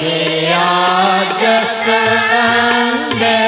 ਗਿਆ ਜਸ ਅੰਦਰ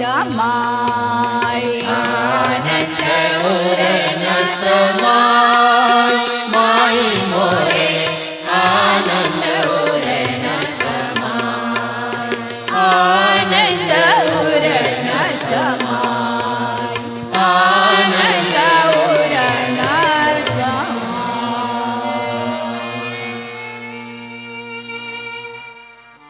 chamai